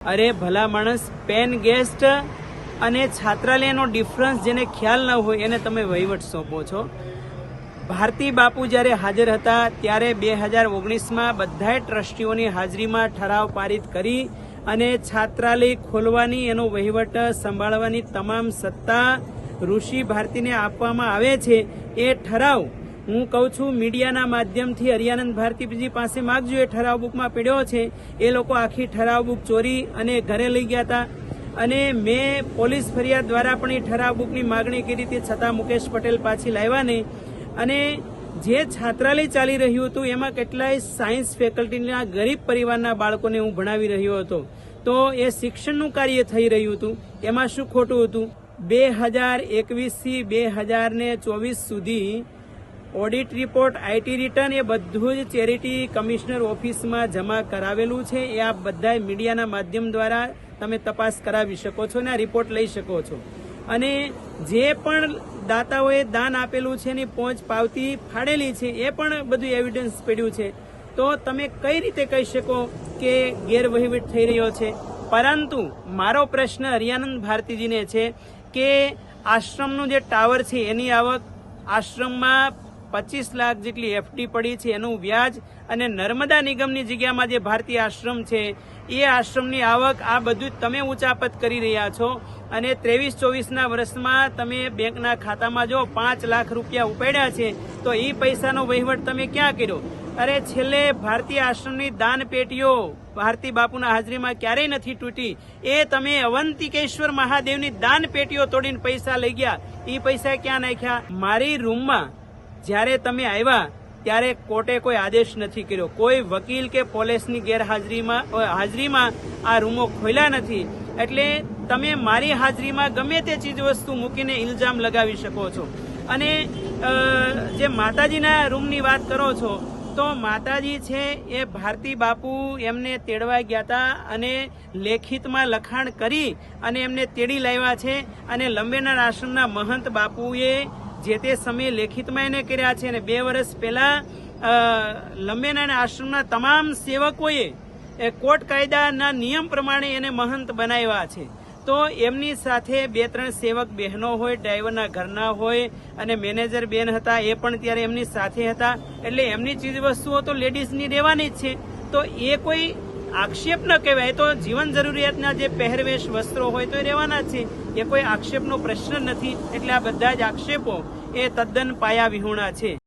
અરે ભલા માણસ પેન ગેસ્ટ અને છાત્રાલયનો ડિફરન્સ જેને ખ્યાલ ન હોય એને તમે વહીવટ સોંપો છો. ભારતી બાપુ જ્યારે હાજર હતા ત્યારે બે હજાર ઓગણીસમાં બધાય ટ્રસ્ટીઓની હાજરીમાં ઠરાવ પારિત કરી અને છાત્રાલય ખોલવાની એનો વહીવટ સંભાળવાની તમામ સત્તા ઋષિ ભારતીને આપવામાં આવે છે. એ ઠરાવ હું કહું છું, મીડિયાના માધ્યમથી હરિયાનંદ ભારતીજી પાસે માગજો, એ ઠરાવ બુકમાં પીડ્યો છે. એ લોકો આખી ઠરાવ બુક ચોરી અને ઘરે લઈ ગયા હતા. અને મેં પોલીસ ફરિયાદ દ્વારા પણ એ ઠરાવ બુકની માગણી કરી હતી, છતાં મુકેશ પટેલ પાછી લાવ્યા નહીં. અને જે છાત્રાલય ચાલી રહ્યું હતું, એમાં કેટલાય સાયન્સ ફેકલ્ટીના ગરીબ પરિવારના બાળકોને હું ભણાવી રહ્યો હતો. તો એ શિક્ષણનું કાર્ય થઈ રહ્યું હતું. એમાં શું ખોટું હતું? બે હજાર એકવીસથી બે હજાર ને ચોવીસ સુધી ઓડિટ રિપોર્ટ આઈટી રિટર્ન એ બધું જ ચેરિટી કમિશનર ઓફિસમાં જમા કરાવેલું છે. એ આપ બધા મીડિયાના માધ્યમ દ્વારા તમે તપાસ કરાવી શકો છો અને આ રિપોર્ટ લઈ શકો છો. અને જે પણ દાતાઓએ દાન આપેલું છે એની પહોંચ પાવતી ફાડેલી છે, એ પણ બધું એવિડન્સ પડ્યું છે. તો તમે કઈ રીતે કહી શકો કે ગેરવહીવટ થઈ રહ્યો છે? પરંતુ મારો પ્રશ્ન હરિયાનંદ ભારતીજીને છે કે આશ્રમનું જે ટાવર છે, એની આવક આશ્રમમાં પચીસ લાખ જેટલી એફડી પડી છે એનું વ્યાજ અને નર્મદા નિગમની જગ્યામાં જે ભારતીય આશ્રમ છે, એ આશ્રમની આવક આ બધું તમે ઉંચાપત કરી રહ્યા છો અને ત્રેવીસ ચોવીસના વર્ષમાં તમે બેંકના ખાતામાં જો પાંચ લાખ રૂપિયા ઉપાડ્યા છે, તો એ પૈસાનો વહીવટ તમે ક્યાં કર્યો? અરે છેલ્લે ભારતીય આશ્રમની દાન પેટીઓ ભારતી બાપુના હાજરીમાં ક્યારેય નથી તૂટી. એ તમે અવંતિકેશ્વર મહાદેવની દાન પેટીઓ તોડીને પૈસા લઈ ગયા. એ પૈસા ક્યાં નાખ્યા? મારી રૂમમાં જ્યારે તમે આવ્યા, ત્યારે કોર્ટે કોઈ આદેશ નથી કર્યો. કોઈ વકીલ કે પોલીસની ગેરહાજરીમાં હાજરીમાં આ રૂમો ખોલ્યા નથી. એટલે તમે મારી હાજરીમાં ગમે તે ચીજ વસ્તુ મૂકીને ઇલ્ઝામ લગાવી શકો છો. અને જે માતાજીના રૂમની વાત કરો છો, તો માતાજી છે એ ભારતી બાપુ એમને તેડવા ગયા હતા અને લેખિતમાં લખાણ કરી અને એમને તેડી લાવ્યા છે. અને લંબેનાર આશ્રમના મહંત બાપુએ જે તે સમયે લેખિતમાં એને કર્યા છે અને બે વર્ષ પહેલા અ, અને આશ્રમના તમામ સેવકોએ એ કોર્ટ કાયદાના નિયમ પ્રમાણે એને મહંત બનાવ્યા છે. તો એમની સાથે બે ત્રણ સેવક બહેનો હોય ડ્રાઈવરના ઘરના હોય અને મેનેજર બેન હતા એ પણ ત્યારે એમની સાથે હતા. એટલે એમની ચીજ વસ્તુઓ તો લેડીઝની રહેવાની જ છે. તો એ કોઈ આક્ષેપ ન કહેવાય. તો જીવન જરૂરિયાતના જે પહેરવેશ વસ્ત્રો હોય તો એ રહેવાના છે. એ કોઈ આક્ષેપનો પ્રશ્ન નથી. એટલે આ બધા જ આક્ષેપો એ તદ્દન પાયા વિહોણા છે.